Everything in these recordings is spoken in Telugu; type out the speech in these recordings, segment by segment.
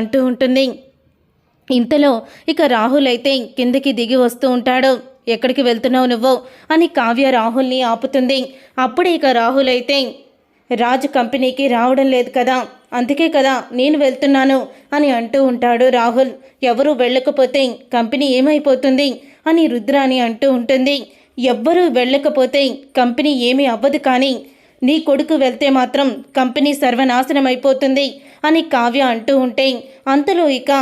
అంటూ ఉంటుంది. ఇంతలో ఇక రాహుల్ అయితే కిందకి దిగి వస్తూ ఉంటాడు. ఎక్కడికి వెళ్తున్నావు నువ్వు? అని కావ్య రాహుల్ని ఆపుతుంది. అప్పుడే ఇక రాహుల్ అయితే రాజు కంపెనీకి రావడం లేదు కదా అందుకే కదా నేను వెళ్తున్నాను అని అంటూ ఉంటాడు రాహుల్. ఎవరు వెళ్ళకపోతే కంపెనీ ఏమైపోతుంది? అని రుద్రాని అంటూ ఉంటుంది. ఎవ్వరూ వెళ్ళకపోతే కంపెనీ ఏమీ అవ్వదు కానీ నీ కొడుకు వెళ్తే మాత్రం కంపెనీ సర్వనాశనం అయిపోతుంది అని కావ్య అంటూ ఉంటే అంతలో ఇక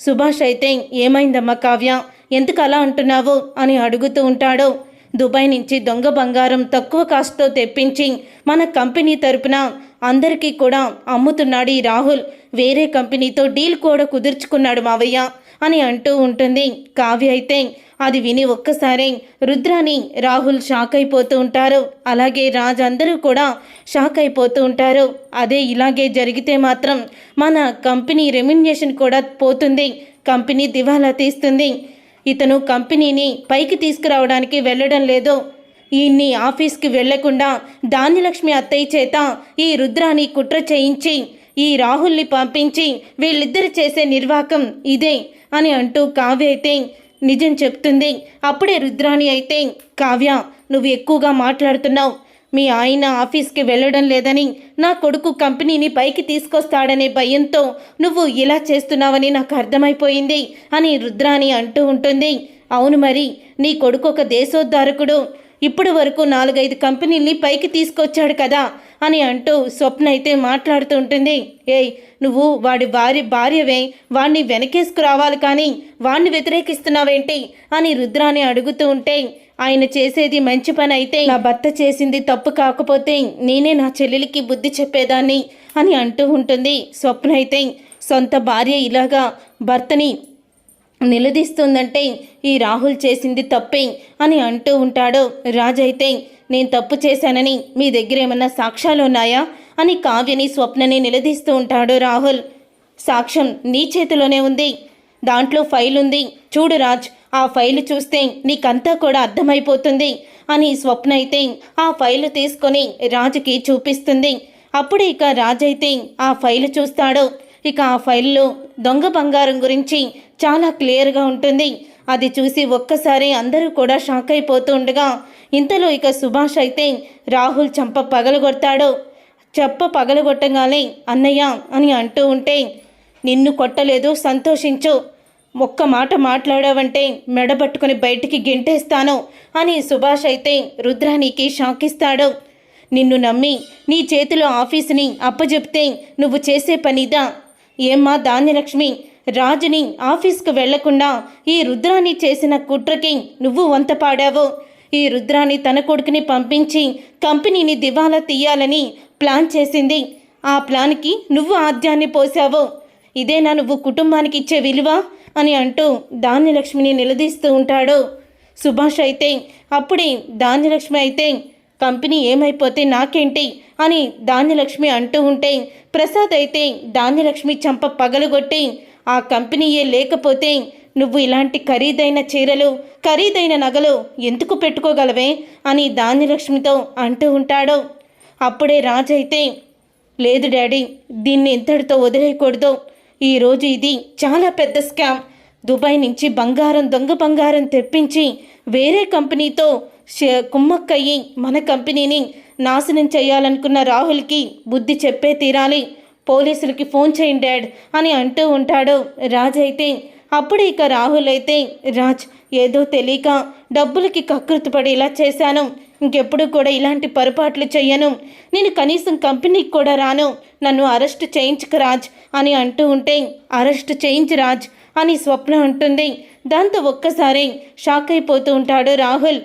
సుభాష్ అయితే ఏమైందమ్మా కావ్య? ఎందుకు అలా అంటున్నావు? అని అడుగుతూ ఉంటాడు. దుబాయ్ నుంచి దొంగ బంగారం తక్కువ కాస్ట్తో తెప్పించి మన కంపెనీ తరపున అందరికీ కూడా అమ్ముతున్నాడు ఈ రాహుల్. వేరే కంపెనీతో డీల్ కూడా కుదుర్చుకున్నాడు మావయ్య. అని అంటూ ఉంటుంది. కావ్య అయితే అది విని ఒక్కసారి రుద్రాని రాహుల్ షాక్ అయిపోతూ ఉంటారు. అలాగే రాజ్ అందరూ కూడా షాక్ అయిపోతూ ఉంటారు. అదే ఇలాగే జరిగితే మాత్రం మన కంపెనీ రెమ్యునేషన్ కూడా పోతుంది. కంపెనీ దివాలా తీస్తుంది. ఇతను కంపెనీని పైకి తీసుకురావడానికి వెళ్ళడం లేదు. ఈయన్ని ఆఫీస్కి వెళ్ళకుండా ధాన్యలక్ష్మి అత్తయ్య చేత ఈ రుద్రాని కుట్ర చేయించి ఈ రాహుల్ని పంపించి వీళ్ళిద్దరు చేసే నిర్వాకం ఇదే అని అంటూ కావ్య అయితే నిజం చెప్తుంది. అప్పుడే రుద్రాణి అయితే కావ్య నువ్వు ఎక్కువగా మాట్లాడుతున్నావు. మీ ఆయన ఆఫీస్కి వెళ్ళడం లేదని నా కొడుకు కంపెనీని పైకి తీసుకొస్తాడనే భయంతో నువ్వు ఇలా చేస్తున్నావని నాకు అర్థమైపోయింది అని రుద్రాణి అంటూ ఉంటుంది. అవును మరి నీ కొడుకు ఒక దేశోద్ధారకుడు. ఇప్పటి వరకు నాలుగైదు కంపెనీల్ని పైకి తీసుకొచ్చాడు కదా. అని అంటూ స్వప్న అయితే మాట్లాడుతూ ఉంటుంది ఏయ్ నువ్వు వాడి భార్య భార్యవే వాణ్ణి వెనకేసుకురావాలి కానీ వాణ్ణి వ్యతిరేకిస్తున్నావేంటి అని రుద్రాని అడుగుతూ ఉంటే ఆయన చేసేది మంచి పని అయితే నా భర్త చేసింది తప్పు కాకపోతే నేనే నా చెల్లెలికి బుద్ధి చెప్పేదాన్ని అని అంటూ ఉంటుంది. స్వప్న అయితే సొంత భార్య ఇలాగా భర్తని నిలదీస్తుందంటే ఈ రాహుల్ చేసింది తప్పే అని అంటూ ఉంటాడు. రాజైతే నేను తప్పు చేశానని మీ దగ్గర ఏమన్నా సాక్ష్యాలు ఉన్నాయా? అని కావ్యని స్వప్నని నిలదీస్తూ ఉంటాడు రాహుల్. సాక్ష్యం నీ చేతిలోనే ఉంది. దాంట్లో ఫైల్ ఉంది. చూడు రాజ్ ఆ ఫైల్ చూస్తే నీకంతా కూడా అర్థమైపోతుంది అని స్వప్న అయితే ఆ ఫైల్ తీసుకొని రాజుకి చూపిస్తుంది. అప్పుడు ఇక రాజైతే ఆ ఫైల్ చూస్తాడు. ఇక ఆ ఫైల్లో దొంగ బంగారం గురించి చాలా క్లియర్గా ఉంటుంది. అది చూసి ఒక్కసారి అందరూ కూడా షాక్ అయిపోతూ ఉండగా ఇంతలో ఇక సుభాష్ అయితే రాహుల్ చంప పగలగొడతాడు. చెప్ప పగలగొట్టగానే అన్నయ్య అని అంటూ ఉంటే నిన్ను కొట్టలేదు సంతోషించు. ఒక్క మాట మాట్లాడావంటే మెడబట్టుకుని బయటికి గెంటేస్తాను అని సుభాష్ అయితే రుద్రానికి షాకిస్తాడు. నిన్ను నమ్మి నీ చేతిలో ఆఫీసుని అప్పజెప్తే నువ్వు చేసే పనిదా? ఏమ్మా ధాన్యలక్ష్మి రాజుని ఆఫీస్కు వెళ్ళకుండా ఈ రుద్రాన్ని చేసిన కుట్రకి నువ్వు వంత పాడావు ఈ రుద్రాని తన కొడుకుని పంపించి కంపెనీని దివాలా తీయాలని ప్లాన్ చేసింది. ఆ ప్లాన్కి నువ్వు ఆద్యాన్ని పోసావు ఇదేనా నువ్వు కుటుంబానికి ఇచ్చే విలువ? అని అంటూ ధాన్యలక్ష్మిని నిలదీస్తూ ఉంటాడు. సుభాష్ అయితే అప్పుడే ధాన్యలక్ష్మి అయితే కంపెనీ ఏమైపోతే నాకేంటి? అని ధాన్యలక్ష్మి అంటూ ఉంటే ప్రసాద్ అయితే ధాన్యలక్ష్మి చంప పగలగొట్టి ఆ కంపెనీయే లేకపోతే నువ్వు ఇలాంటి ఖరీదైన చీరలు ఖరీదైన నగలు ఎందుకు పెట్టుకోగలవే అని దానిలక్ష్మితో అంటూ ఉంటాడు. అప్పుడే రాజైతే లేదు డాడీ దీన్ని ఎంతటితో వదిలేయకూడదు. ఈరోజు ఇది చాలా పెద్ద స్కామ్. దుబాయ్ నుంచి బంగారం దొంగ బంగారం తెప్పించి వేరే కంపెనీతో కుమ్మక్కయ్యి మన కంపెనీని నాశనం చేయాలనుకున్న రాహుల్కి బుద్ధి చెప్పే తీరాలి. పోలీసులకి ఫోన్ చేయండి డాడ్ అని అంటూ ఉంటాడు. రాజ్ అయితే అప్పుడు ఇక రాహుల్ అయితే రాజ్ ఏదో తెలియక డబ్బులకి కకృతిపడి ఇలా చేశాను. ఇంకెప్పుడు కూడా ఇలాంటి పొరపాట్లు చెయ్యను. నేను కనీసం కంపెనీకి కూడా రాను. నన్ను అరెస్ట్ చేయించుకు రాజ్ అని అంటూ ఉంటే అరెస్ట్ చేయించు రాజ్ అని స్వప్న ఉంటుంది దాంతో ఒక్కసారి షాక్ అయిపోతూ ఉంటాడు రాహుల్.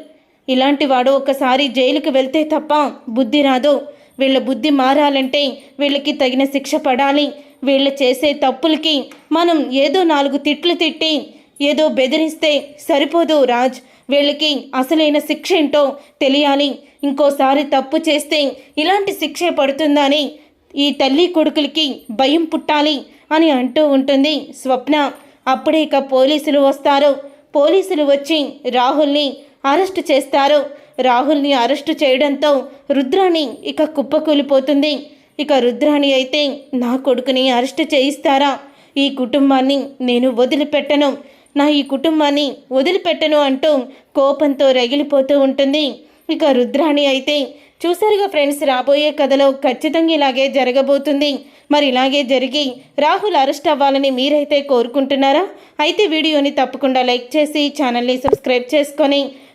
ఇలాంటి వాడు ఒకసారి జైలుకి వెళ్తే తప్ప బుద్ధి రాదు. వీళ్ళ బుద్ధి మారాలంటే వీళ్ళకి తగిన శిక్ష పడాలి. వీళ్ళు చేసే తప్పులకి మనం ఏదో నాలుగు తిట్లు తిట్టి ఏదో బెదిరిస్తే సరిపోదు రాజ్. వీళ్ళకి అసలైన శిక్ష ఏంటో తెలియాలి. ఇంకోసారి తప్పు చేస్తే ఇలాంటి శిక్షే పడుతుందని ఈ తల్లి కొడుకులకి భయం పుట్టాలి అని అంటూ ఉంటుంది స్వప్న. అప్పుడే ఇక పోలీసులు వస్తారు. పోలీసులు వచ్చి రాహుల్ని అరెస్ట్ చేస్తారు. రాహుల్ని అరెస్టు చేయడంతో రుద్రాణి ఇక కుప్పకూలిపోతుంది. ఇక రుద్రాణి అయితే నా కొడుకుని అరెస్ట్ చేయిస్తారా? ఈ కుటుంబాన్ని నేను వదిలిపెట్టను. నా ఈ కుటుంబాన్ని వదిలిపెట్టను అంటూ కోపంతో రగిలిపోతూ ఉంటుంది. ఇక రుద్రాణి అయితే చూసారుగా ఫ్రెండ్స్ రాబోయే కథలో ఖచ్చితంగా ఇలాగే జరగబోతుంది. మరి ఇలాగే జరిగి రాహుల్ అరెస్ట్ అవ్వాలని మీరైతే కోరుకుంటున్నారా? అయితే వీడియోని తప్పకుండా లైక్ చేసి ఛానల్ని సబ్స్క్రైబ్ చేసుకొని